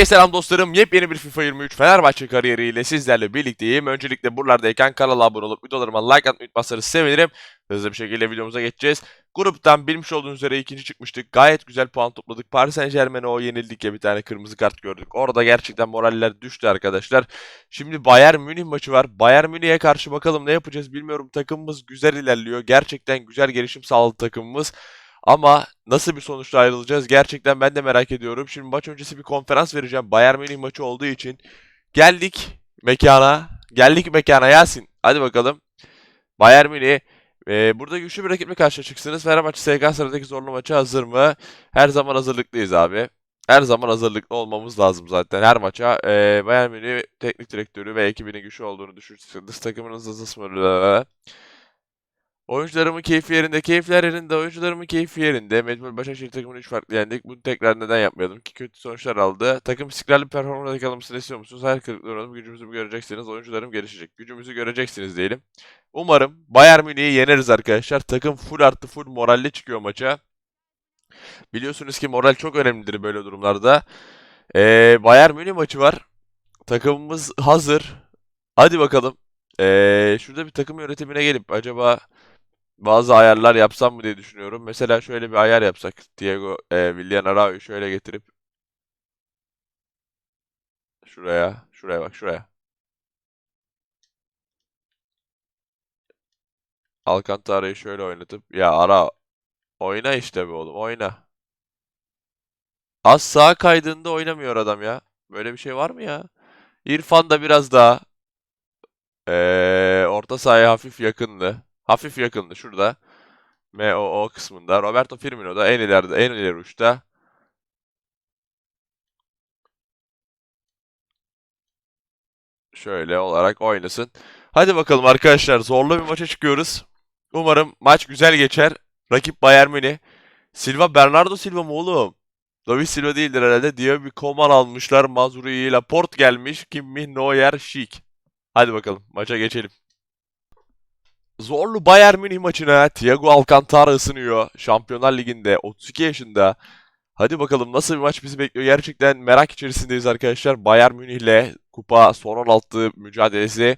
Herkese selam dostlarım. Yepyeni bir FIFA 23 Fenerbahçe kariyeriyle sizlerle birlikteyim. Öncelikle buralardayken kanala abone olup videolarıma like atmayı unutmazsanız sevinirim. Hızlı bir şekilde videomuza geçeceğiz. Gruptan bilmiş olduğunuz üzere ikinci çıkmıştık. Gayet güzel puan topladık. Paris Saint Germain'e o yenildik ya bir tane kırmızı kart gördük. Orada gerçekten moraller düştü arkadaşlar. Şimdi Bayern Münih maçı var. Bayern Münih'e karşı bakalım ne yapacağız bilmiyorum. Takımımız güzel ilerliyor. Gerçekten güzel gelişim sağladı takımımız. Ama nasıl bir sonuçla ayrılacağız gerçekten ben de merak ediyorum. Şimdi maç öncesi bir konferans vereceğim. Bayern Münih maçı olduğu için geldik mekana. Geldik mekana Yasin. Hadi bakalım. Bayern Münih e, burada güçlü bir rakiple karşı çıksınız. Fenerbahçe SK sıradaki zorlu maça hazır mı? Her zaman hazırlıklıyız abi. Her zaman hazırlıklı olmamız lazım zaten her maça. E, Bayern Münih teknik direktörü ve ekibinin güçlü olduğunu düşünürsünüz. Takımınız hızlı. Oyuncularımın keyfi yerinde, keyifler yerinde, oyuncularımın keyfi yerinde. Mecbur Başakşehir takımını 3 farklı yendik. Bunu tekrar neden yapmayalım ki kötü sonuçlar aldı. Takım istikrarlı bir performans yakalamasını istiyor musunuz? Hayal kırıklığı uğradım. Gücümüzü mü göreceksiniz? Oyuncularım gelişecek. Gücümüzü göreceksiniz diyelim. Umarım Bayern Münih'i yeneriz arkadaşlar. Takım full artı full moralle çıkıyor maça. Biliyorsunuz ki moral çok önemlidir böyle durumlarda. Ee, Bayern Münih maçı var. Takımımız hazır. Hadi bakalım. Ee, şurada bir takım yönetimine gelip acaba bazı ayarlar yapsam mı diye düşünüyorum. Mesela şöyle bir ayar yapsak. Diego e, Willian Araújo'yu şöyle getirip şuraya, şuraya bak şuraya. Alcantara'yı şöyle oynatıp ya ara oyna işte be oğlum oyna. Az sağa kaydığında oynamıyor adam ya. Böyle bir şey var mı ya? İrfan da biraz daha ee, orta sahaya hafif yakındı. Hafif yakındı şurada. MOO kısmında. Roberto Firmino da en ileride, en ileri uçta. Şöyle olarak oynasın. Hadi bakalım arkadaşlar zorlu bir maça çıkıyoruz. Umarım maç güzel geçer. Rakip Bayern Münih. Silva Bernardo Silva mı oğlum? David Silva değildir herhalde. Diye bir Koman almışlar. Mazrui, Laporte gelmiş. Kimmih, Neuer, Schick. Hadi bakalım maça geçelim. Zorlu Bayern Münih maçına Thiago Alcantara ısınıyor. Şampiyonlar Ligi'nde 32 yaşında. Hadi bakalım nasıl bir maç bizi bekliyor. Gerçekten merak içerisindeyiz arkadaşlar. Bayern Münih'le kupa son 16 mücadelesi.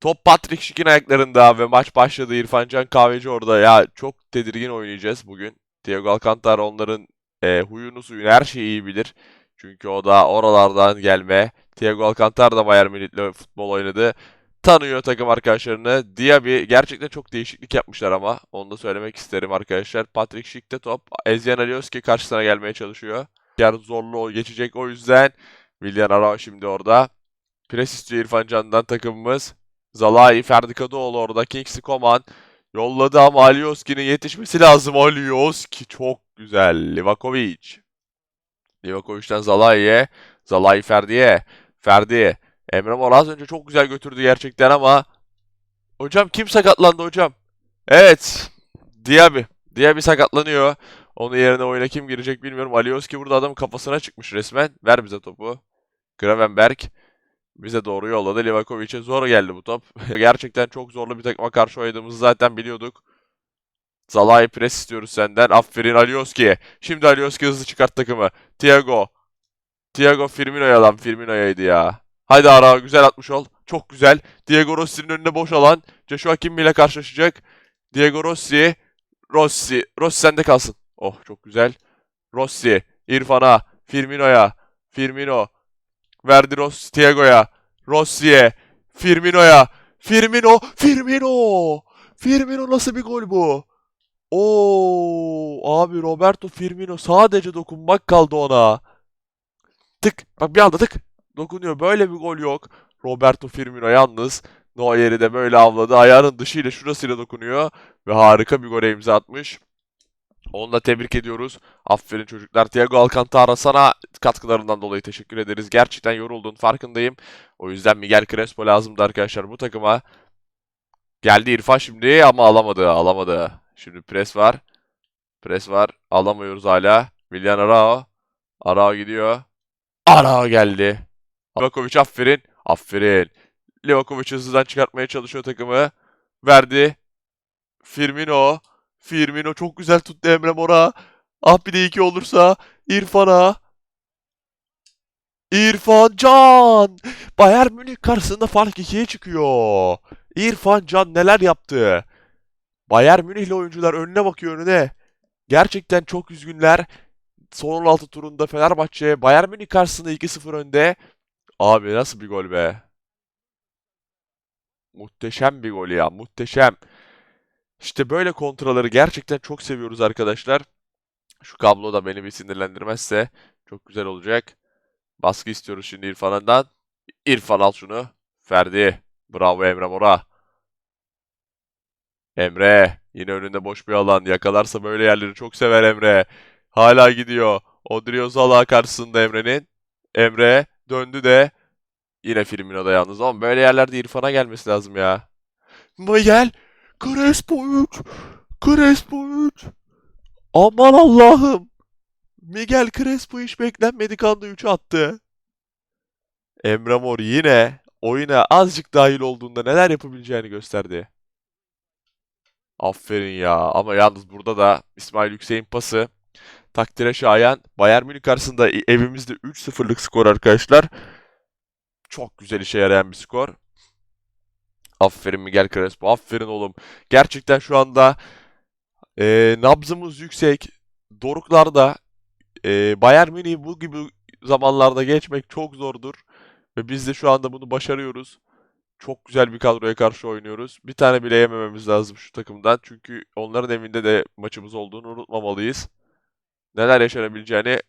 Top Patrick Schick'in ayaklarında ve maç başladı. İrfan Can Kahveci orada. Ya çok tedirgin oynayacağız bugün. Thiago Alcantara onların e, huyunu suyunu her şeyi iyi bilir. Çünkü o da oralardan gelme. Thiago Alcantara da Bayern Münih'le futbol oynadı tanıyor takım arkadaşlarını. Diaby gerçekten çok değişiklik yapmışlar ama onu da söylemek isterim arkadaşlar. Patrick Schick'te top. Ezyan Alioski karşısına gelmeye çalışıyor. Yarın zorlu geçecek o yüzden. Willian Arao şimdi orada. Pres istiyor İrfan Can'dan takımımız. Zalai, Ferdi Kadıoğlu orada. Kingsley Coman yolladı ama Alioski'nin yetişmesi lazım. Alioski çok güzel. Livakovic. Livakovic'den Zalai'ye. Zalai Ferdi'ye. Ferdi. Emre Mor az önce çok güzel götürdü gerçekten ama Hocam kim sakatlandı hocam? Evet. Diaby. Diaby sakatlanıyor. Onun yerine oyuna kim girecek bilmiyorum. Alioski burada adamın kafasına çıkmış resmen. Ver bize topu. Gravenberg bize doğru yolladı. Livakovic'e zor geldi bu top. Gerçekten çok zorlu bir takıma karşı oynadığımızı zaten biliyorduk. Zalai pres istiyoruz senden. Aferin Alioski'ye. Şimdi Alioski hızlı çıkart takımı. Thiago. Thiago Firmino'ya lan. Firmino'yaydı ya. Haydi Ara güzel atmış ol. Çok güzel. Diego Rossi'nin önünde boş alan. Joshua Kim ile karşılaşacak. Diego Rossi. Rossi. Rossi sende kalsın. Oh çok güzel. Rossi. İrfan'a. Firmino'ya. Firmino. Verdi Rossi. Thiago'ya. Rossi'ye. Firmino'ya. Firmino. Firmino. Firmino nasıl bir gol bu? Oo abi Roberto Firmino sadece dokunmak kaldı ona. Tık. Bak bir anda tık dokunuyor. Böyle bir gol yok. Roberto Firmino yalnız Neuer'i de böyle avladı. Ayağının dışıyla şurasıyla dokunuyor. Ve harika bir gole imza atmış. Onu da tebrik ediyoruz. Aferin çocuklar. Thiago Alcantara sana katkılarından dolayı teşekkür ederiz. Gerçekten yoruldun farkındayım. O yüzden Miguel Crespo lazımdı arkadaşlar bu takıma. Geldi İrfan şimdi ama alamadı. Alamadı. Şimdi pres var. Pres var. Alamıyoruz hala. Willian Arao. Arao gidiyor. Arao geldi. Livakovic aferin. Aferin. Livakovic hızlıdan çıkartmaya çalışıyor takımı. Verdi. Firmino. Firmino çok güzel tuttu Emre Mora. Ah bir de iki olursa İrfan'a. İrfan Can! Bayern Münih karşısında fark 2'ye çıkıyor. İrfan Can neler yaptı? Bayern Münihli oyuncular önüne bakıyor önüne. Gerçekten çok üzgünler. Son 16 turunda Fenerbahçe Bayern Münih karşısında 2-0 önde. Abi nasıl bir gol be? Muhteşem bir gol ya, muhteşem. İşte böyle kontraları gerçekten çok seviyoruz arkadaşlar. Şu kablo da beni bir sinirlendirmezse çok güzel olacak. Baskı istiyoruz şimdi İrfan'dan. İrfan al şunu. Ferdi. Bravo Emre Mora. Emre. Yine önünde boş bir alan. Yakalarsa böyle yerleri çok sever Emre. Hala gidiyor. Odriozola karşısında Emre'nin. Emre döndü de yine Firmino'da yalnız ama böyle yerlerde İrfan'a gelmesi lazım ya. Miguel Crespo 3. Crespo 3. Aman Allah'ım. Miguel Crespo hiç beklenmedik anda 3 attı. Emre Mor yine oyuna azıcık dahil olduğunda neler yapabileceğini gösterdi. Aferin ya. Ama yalnız burada da İsmail Yüksek'in pası takdire şayan. Bayern Münih karşısında evimizde 3-0'lık skor arkadaşlar. Çok güzel işe yarayan bir skor. Aferin Miguel Crespo. Aferin oğlum. Gerçekten şu anda e, nabzımız yüksek. Doruklarda e, Bayern Münih'i bu gibi zamanlarda geçmek çok zordur. Ve biz de şu anda bunu başarıyoruz. Çok güzel bir kadroya karşı oynuyoruz. Bir tane bile yemememiz lazım şu takımdan. Çünkü onların evinde de maçımız olduğunu unutmamalıyız. Neler yaşanabileceğini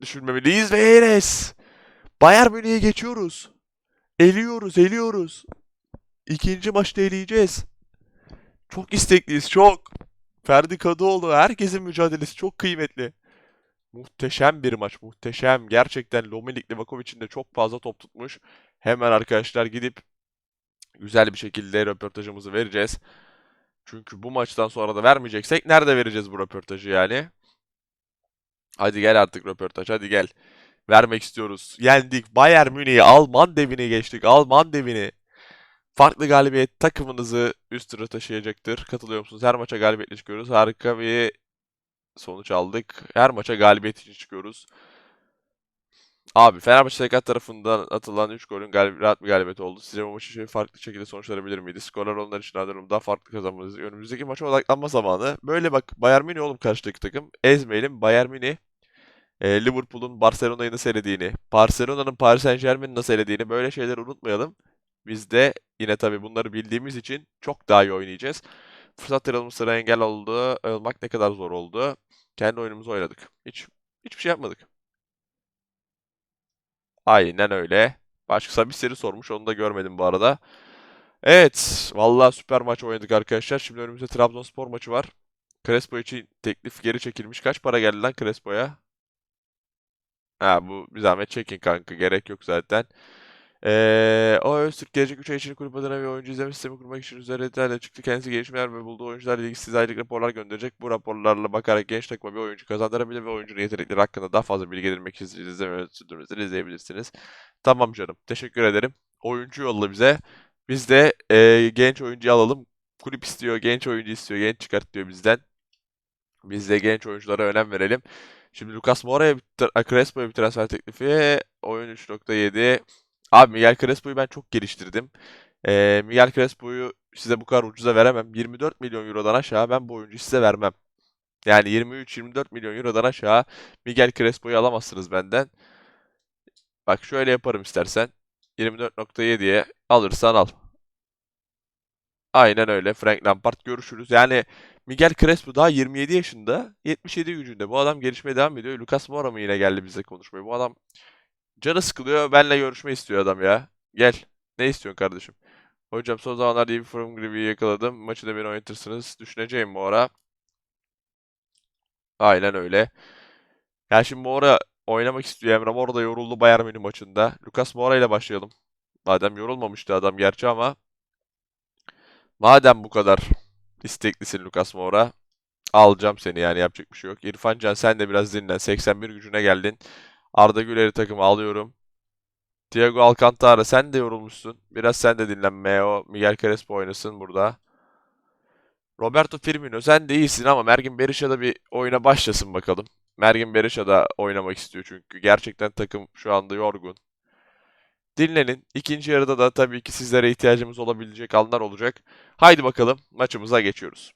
düşünmemeliyiz ve Enes. Bayern Münih'e geçiyoruz. Eliyoruz, eliyoruz. İkinci maçta eleyeceğiz. Çok istekliyiz, çok. Ferdi Kadıoğlu, herkesin mücadelesi çok kıymetli. Muhteşem bir maç, muhteşem. Gerçekten Lomelik Livakovic'in de çok fazla top tutmuş. Hemen arkadaşlar gidip güzel bir şekilde röportajımızı vereceğiz. Çünkü bu maçtan sonra da vermeyeceksek nerede vereceğiz bu röportajı yani? Hadi gel artık röportaj, hadi gel. Vermek istiyoruz. Yendik Bayern Münih'i, Alman devini geçtik, Alman devini. Farklı galibiyet takımınızı üst tura taşıyacaktır. Katılıyor musunuz? Her maça galibiyetle çıkıyoruz. Harika bir sonuç aldık. Her maça galibiyet için çıkıyoruz. Abi Fenerbahçe TK tarafından atılan 3 golün galib rahat bir galibiyet oldu. Sizce bu maçı farklı şekilde sonuçlanabilir miydi? Skorlar onlar için alıyorum. Daha farklı kazanmanız. Önümüzdeki maça odaklanma zamanı. Böyle bak Bayern Münih oğlum karşıdaki takım. Ezmeyelim. Bayern Münih e, Liverpool'un Barcelona'yı nasıl elediğini, Barcelona'nın Paris Saint-Germain'i nasıl elediğini böyle şeyleri unutmayalım. Biz de yine tabii bunları bildiğimiz için çok daha iyi oynayacağız. Fırsat yaratılmasına engel oldu. Olmak ne kadar zor oldu. Kendi oyunumuzu oynadık. Hiç hiçbir şey yapmadık. Aynen öyle. Başka bir seri sormuş. Onu da görmedim bu arada. Evet. Vallahi süper maç oynadık arkadaşlar. Şimdi önümüzde Trabzonspor maçı var. Crespo için teklif geri çekilmiş. Kaç para geldi lan Crespo'ya? Ha bu bir zahmet çekin kanka. Gerek yok zaten. Ee, o Öztürk gelecek 3 ay için kulüp adına bir oyuncu izleme sistemi kurmak için üzerinde çıktı. Kendisi gelişmeler ve bulduğu oyuncularla ilgili size aylık raporlar gönderecek. Bu raporlarla bakarak genç takıma bir oyuncu kazandırabilir ve oyuncunun yetenekleri hakkında daha fazla bilgi edinmek için izleme sürdürmesini izleyebilirsiniz. Tamam canım. Teşekkür ederim. Oyuncu yolla bize. Biz de e, genç oyuncu alalım. Kulüp istiyor, genç oyuncu istiyor, genç çıkart diyor bizden. Biz de genç oyunculara önem verelim. Şimdi Lucas Moura'ya Crespo'ya bir transfer teklifi. Oyun 3.7. Abi Miguel Crespo'yu ben çok geliştirdim. Ee, Miguel Crespo'yu size bu kadar ucuza veremem. 24 milyon eurodan aşağı ben bu oyuncuyu size vermem. Yani 23-24 milyon eurodan aşağı Miguel Crespo'yu alamazsınız benden. Bak şöyle yaparım istersen. 24.7'ye alırsan al. Aynen öyle. Frank Lampard görüşürüz. Yani Miguel Crespo daha 27 yaşında. 77 gücünde. Bu adam gelişmeye devam ediyor. Lucas Moura mı yine geldi bize konuşmaya? Bu adam canı sıkılıyor. Benle görüşme istiyor adam ya. Gel. Ne istiyorsun kardeşim? Hocam son zamanlarda iyi bir form gribi yakaladım. Maçı da beni oynatırsınız. Düşüneceğim ara. Aynen öyle. Ya şimdi Moura oynamak istiyor. Emre Mor da yoruldu Bayern Münih maçında. Lucas Moura ile başlayalım. Madem yorulmamıştı adam gerçi ama madem bu kadar isteklisin Lucas Moura alacağım seni yani yapacak bir şey yok. İrfan Can sen de biraz dinlen. 81 gücüne geldin. Arda Güler'i takıma alıyorum. Thiago Alcantara sen de yorulmuşsun. Biraz sen de dinlen. Meo, Miguel Crespo oynasın burada. Roberto Firmino sen de iyisin ama Mergin Berisha da bir oyuna başlasın bakalım. Mergin Berisha da oynamak istiyor çünkü. Gerçekten takım şu anda yorgun. Dinlenin. İkinci yarıda da tabii ki sizlere ihtiyacımız olabilecek anlar olacak. Haydi bakalım maçımıza geçiyoruz.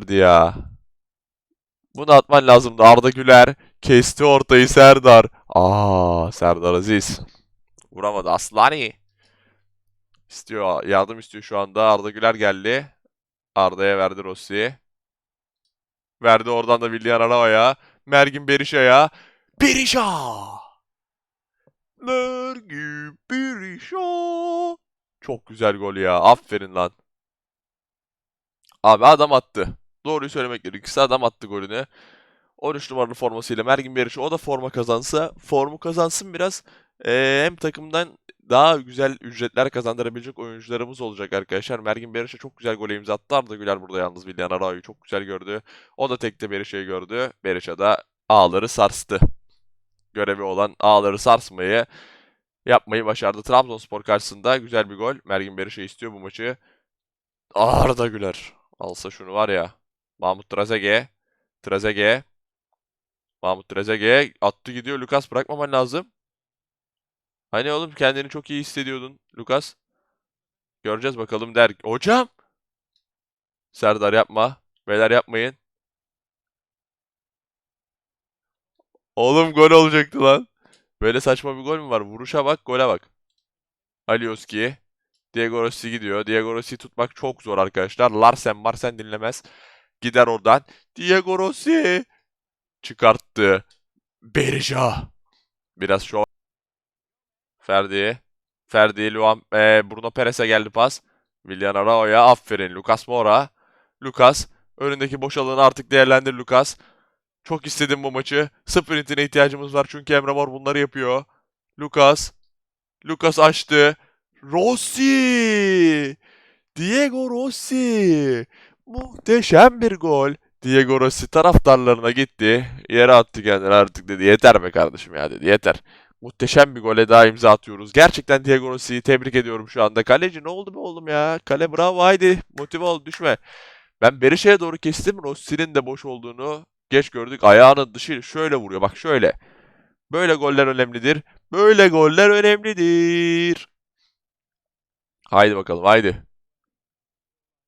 Hadi ya. Bunu atman lazımdı. Arda Güler kesti ortayı Serdar. Aa Serdar Aziz. Vuramadı Aslani. İstiyor, yardım istiyor şu anda. Arda Güler geldi. Arda'ya verdi Rossi. Verdi oradan da Villian Arao'ya. Mergin Berisha'ya. Berisha! Mergin Berisha! Çok güzel gol ya. Aferin lan. Abi adam attı. Doğruyu söylemek gerekirse adam attı golünü. 13 numaralı formasıyla Mergin Berisha o da forma kazansa, formu kazansın biraz. Ee, hem takımdan daha güzel ücretler kazandırabilecek oyuncularımız olacak arkadaşlar. Mergin Berisha çok güzel gol imza attı. Arda Güler burada yalnız Villan Arao'yu çok güzel gördü. O da tekte Berisha'yı gördü. Berisha da ağları sarstı. Görevi olan ağları sarsmayı yapmayı başardı. Trabzonspor karşısında güzel bir gol. Mergin Berisha istiyor bu maçı. Arda Güler. Alsa şunu var ya. Mahmut Trezeguet. Trezeguet. Mahmut Trezeguet attı gidiyor. Lucas bırakmaman lazım. Hani oğlum kendini çok iyi hissediyordun Lucas. Göreceğiz bakalım der. Hocam. Serdar yapma. Beyler yapmayın. Oğlum gol olacaktı lan. Böyle saçma bir gol mü var? Vuruşa bak, gole bak. Alioski. Diego Rossi gidiyor. Diego Rossi'yi tutmak çok zor arkadaşlar. Larsen Marsen dinlemez. Gider oradan. Diego Rossi. Çıkarttı. Berisha. Biraz şov. Ferdi. Ferdi, Luan, e, Bruno Perez'e geldi pas. Willian Arao'ya aferin. Lucas Moura. Lucas. Önündeki boş alanı artık değerlendir Lucas. Çok istedim bu maçı. Sprintine ihtiyacımız var çünkü Emre Mor bunları yapıyor. Lucas. Lucas açtı. Rossi. Diego Rossi. Muhteşem bir gol. Diego Rossi taraftarlarına gitti. Yere attı kendini artık dedi. Yeter be kardeşim ya dedi. Yeter. Muhteşem bir gole daha imza atıyoruz. Gerçekten Diego Rossi'yi tebrik ediyorum şu anda. Kaleci ne oldu be oğlum ya? Kale bravo haydi. Motive ol düşme. Ben Berisha'ya doğru kestim. Rossi'nin de boş olduğunu geç gördük. Ayağının dışı şöyle vuruyor. Bak şöyle. Böyle goller önemlidir. Böyle goller önemlidir. Haydi bakalım haydi.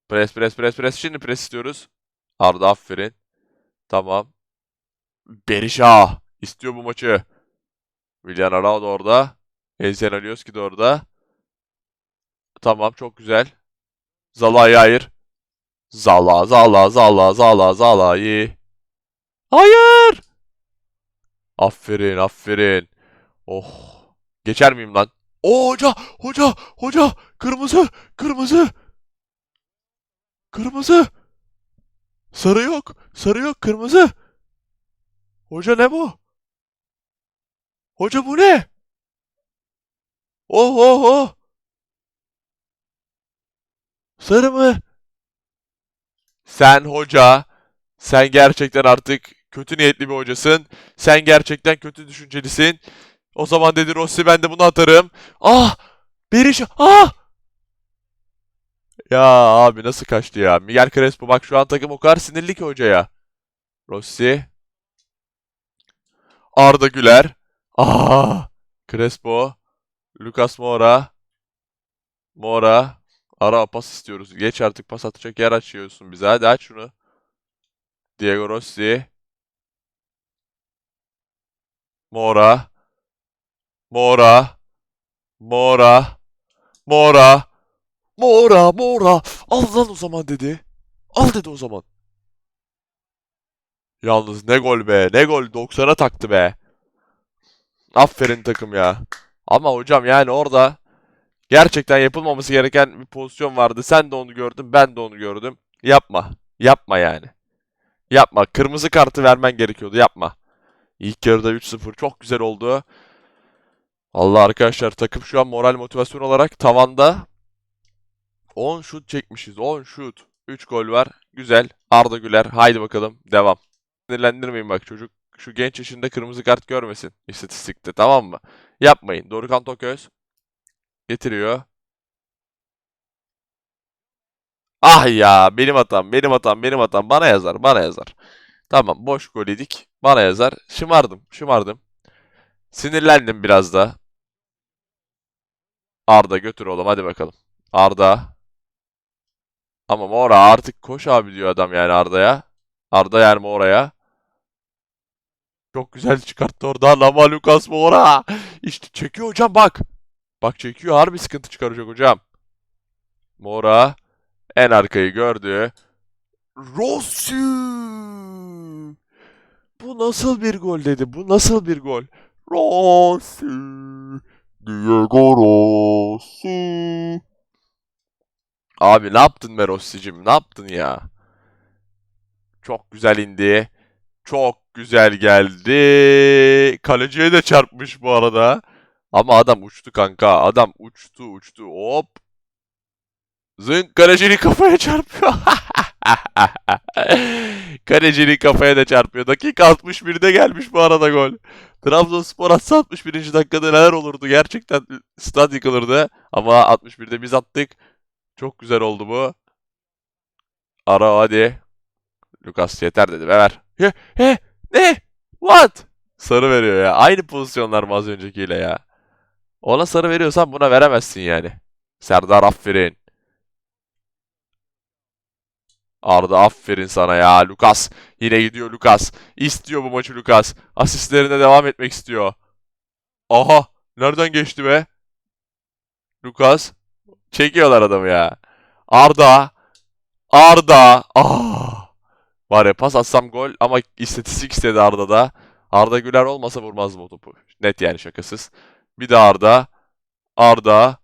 Pres pres pres pres. Şimdi pres istiyoruz. Arda aferin. Tamam. Berisha istiyor bu maçı. Willian Arao da orada. Elsen Alioski de orada. Tamam çok güzel. Zala'yı hayır. Zala, Zala, Zala, Zala, Zala'yı. Hayır! Aferin, aferin. Oh. Geçer miyim lan? Oo, hoca, hoca, hoca. Kırmızı, kırmızı. Kırmızı. Sarı yok, sarı yok, kırmızı. Hoca ne bu? Hoca bu ne? Oh oh oh. Sarı mı? Sen hoca, sen gerçekten artık kötü niyetli bir hocasın. Sen gerçekten kötü düşüncelisin. O zaman dedi Rossi ben de bunu atarım. Ah! Berisha! Ah! Ya abi nasıl kaçtı ya? Miguel Crespo bak şu an takım o kadar sinirli ki hocaya. Rossi. Arda Güler. Ah! Crespo. Lucas Moura. Moura. Ara pas istiyoruz. Geç artık pas atacak yer açıyorsun bize. Hadi aç şunu. Diego Rossi. Moura. Moura. Moura. Moura. Moura. Moura. Al lan o zaman dedi. Al dedi o zaman. Yalnız ne gol be. Ne gol. 90'a taktı be. Aferin takım ya. Ama hocam yani orada gerçekten yapılmaması gereken bir pozisyon vardı. Sen de onu gördün, ben de onu gördüm. Yapma. Yapma yani. Yapma. Kırmızı kartı vermen gerekiyordu. Yapma. İlk yarıda 3-0 çok güzel oldu. Allah arkadaşlar takım şu an moral motivasyon olarak tavanda 10 şut çekmişiz. 10 şut. 3 gol var. Güzel. Arda Güler. Haydi bakalım. Devam. Sinirlendirmeyin bak çocuk. Şu genç yaşında kırmızı kart görmesin istatistikte tamam mı? Yapmayın. Dorukhan Toköz getiriyor. Ah ya benim hatam benim hatam benim hatam bana yazar bana yazar. Tamam boş gol yedik. Bana yazar. Şımardım. Şımardım. Sinirlendim biraz da. Arda götür oğlum hadi bakalım. Arda. Ama Mora artık koş abi diyor adam yani Arda'ya. Arda yer Mora'ya. Çok güzel çıkarttı oradan ama Lucas Moura. İşte çekiyor hocam bak. Bak çekiyor harbi sıkıntı çıkaracak hocam. Moura en arkayı gördü. Rossi. Bu nasıl bir gol dedi. Bu nasıl bir gol? Rossi. Diego Rossi. Abi ne yaptın be Rossi'cim? Ne yaptın ya? Çok güzel indi. Çok güzel geldi. Kaleciye de çarpmış bu arada. Ama adam uçtu kanka. Adam uçtu uçtu. Hop. Zınk kalecinin kafaya çarpıyor. kalecinin kafaya da çarpıyor. Dakika 61'de gelmiş bu arada gol. Trabzonspor atsa 61. dakikada neler olurdu? Gerçekten stat yıkılırdı. Ama 61'de biz attık. Çok güzel oldu bu. Ara hadi. Lucas yeter dedi. Ver. He, he, ne? What? Sarı veriyor ya. Aynı pozisyonlar mı az öncekiyle ya? Ona sarı veriyorsan buna veremezsin yani. Serdar aferin. Arda aferin sana ya. Lucas. Yine gidiyor Lucas. İstiyor bu maçı Lucas. Asistlerine devam etmek istiyor. Aha. Nereden geçti be? Lucas. Çekiyorlar adamı ya. Arda. Arda. Ah. Var ya pas atsam gol ama istatistik istedi Arda'da. Arda Güler olmasa vurmazdım o topu. Net yani şakasız. Bir de Arda. Arda.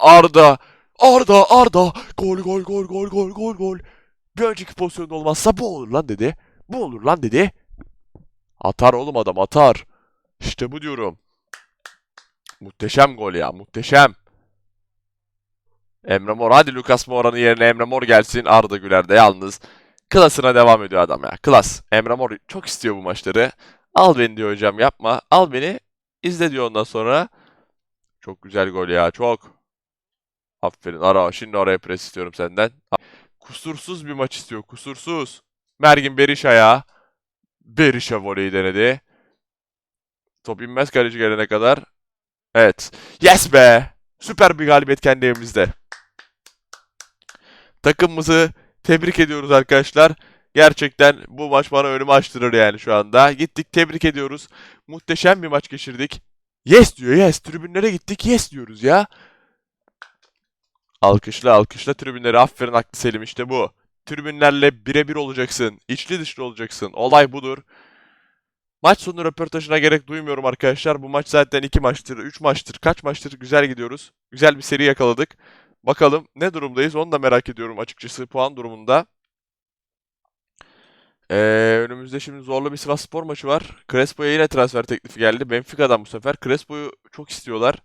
Arda. Arda. Arda. Gol gol gol gol gol gol gol. Bir önceki pozisyonda olmazsa bu olur lan dedi. Bu olur lan dedi. Atar oğlum adam atar. İşte bu diyorum. Muhteşem gol ya muhteşem. Emre Mor. Hadi Lucas Moura'nın yerine Emre Mor gelsin. Arda Güler de yalnız. Klasına devam ediyor adam ya. Klas. Emre Mor çok istiyor bu maçları. Al beni diyor hocam yapma. Al beni. izle diyor ondan sonra. Çok güzel gol ya. Çok. Aferin. Ara. Şimdi oraya pres istiyorum senden. Kusursuz bir maç istiyor. Kusursuz. Mergin Berisha'ya. Berisha voleyi denedi. Top inmez kaleci gelene kadar. Evet. Yes be. Süper bir galibiyet kendi evimizde. Takımımızı tebrik ediyoruz arkadaşlar. Gerçekten bu maç bana önümü açtırır yani şu anda. Gittik tebrik ediyoruz. Muhteşem bir maç geçirdik. Yes diyor yes. Tribünlere gittik yes diyoruz ya. Alkışla alkışla tribünleri. Aferin Aklı Selim işte bu. Tribünlerle birebir olacaksın. İçli dışlı olacaksın. Olay budur. Maç sonu röportajına gerek duymuyorum arkadaşlar. Bu maç zaten 2 maçtır, 3 maçtır, kaç maçtır güzel gidiyoruz. Güzel bir seri yakaladık. Bakalım ne durumdayız onu da merak ediyorum açıkçası puan durumunda. Ee, önümüzde şimdi zorlu bir Sivasspor maçı var. Crespo'ya yine transfer teklifi geldi. Benfica'dan bu sefer. Crespo'yu çok istiyorlar.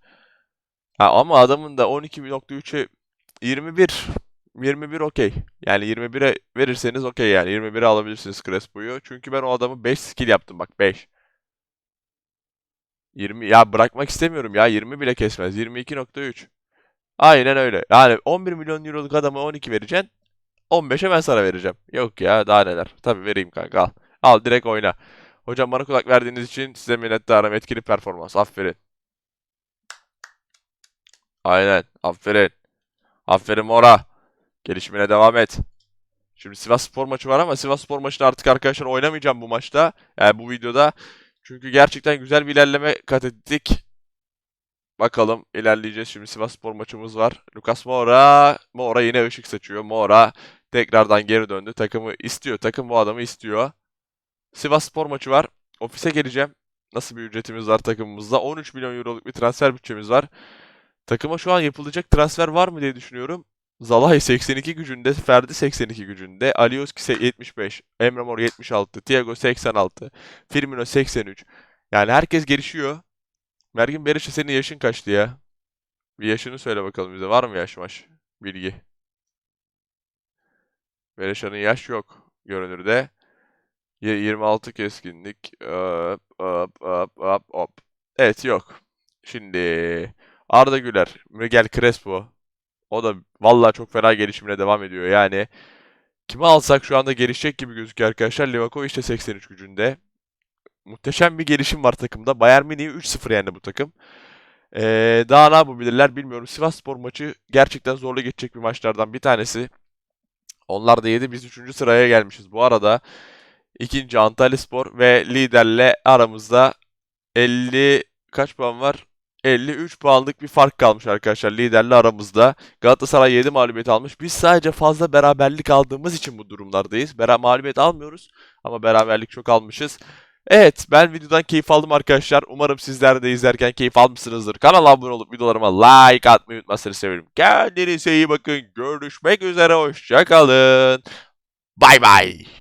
Ha, ama adamın da 12.3'e 21 21 okey. Yani 21'e verirseniz okey yani. 21'e alabilirsiniz Crespo'yu. Çünkü ben o adamı 5 skill yaptım bak 5. 20 ya bırakmak istemiyorum ya 20 bile kesmez. 22.3. Aynen öyle. Yani 11 milyon euroluk adama 12 vereceksin. 15'e ben sana vereceğim. Yok ya daha neler. Tabii vereyim kanka al. Al direkt oyna. Hocam bana kulak verdiğiniz için size minnettarım. Etkili performans. Aferin. Aynen. Aferin. Aferin Mora. Gelişimine devam et. Şimdi Sivas Spor maçı var ama Sivas Spor maçını artık arkadaşlar oynamayacağım bu maçta. Yani bu videoda. Çünkü gerçekten güzel bir ilerleme kat ettik. Bakalım ilerleyeceğiz. Şimdi Sivas Spor maçımız var. Lucas Moura. Moura yine ışık saçıyor. Moura tekrardan geri döndü. Takımı istiyor. Takım bu adamı istiyor. Sivas Spor maçı var. Ofise geleceğim. Nasıl bir ücretimiz var takımımızda? 13 milyon euroluk bir transfer bütçemiz var. Takıma şu an yapılacak transfer var mı diye düşünüyorum. Zalai 82 gücünde, Ferdi 82 gücünde, Alioski 75, Emre Mor 76, Thiago 86, Firmino 83. Yani herkes gelişiyor. Mergin Berisha senin yaşın kaçtı ya? Bir yaşını söyle bakalım bize. Var mı yaş maş? Bilgi. Berisha'nın yaş yok görünürde. Y- 26 keskinlik. Hop, hop, hop, hop. Evet yok. Şimdi Arda Güler, Miguel Crespo. O da vallahi çok fena gelişimine devam ediyor. Yani Kimi alsak şu anda gelişecek gibi gözüküyor arkadaşlar. Livakovic de 83 gücünde. Muhteşem bir gelişim var takımda. Bayern Münih'i 3-0 yendi bu takım. Ee, daha ne yapabilirler bilmiyorum. Sivasspor maçı gerçekten zorlu geçecek bir maçlardan bir tanesi. Onlar da yedi. Biz 3. sıraya gelmişiz. Bu arada ikinci Antalyaspor ve liderle aramızda 50 kaç puan var? 53 puanlık bir fark kalmış arkadaşlar liderle aramızda. Galatasaray 7 mağlubiyet almış. Biz sadece fazla beraberlik aldığımız için bu durumlardayız. Bera mağlubiyet almıyoruz ama beraberlik çok almışız. Evet ben videodan keyif aldım arkadaşlar. Umarım sizler de izlerken keyif almışsınızdır. Kanala abone olup videolarıma like atmayı unutmazsanız sevinirim. Kendinize iyi bakın. Görüşmek üzere. Hoşçakalın. Bay bay.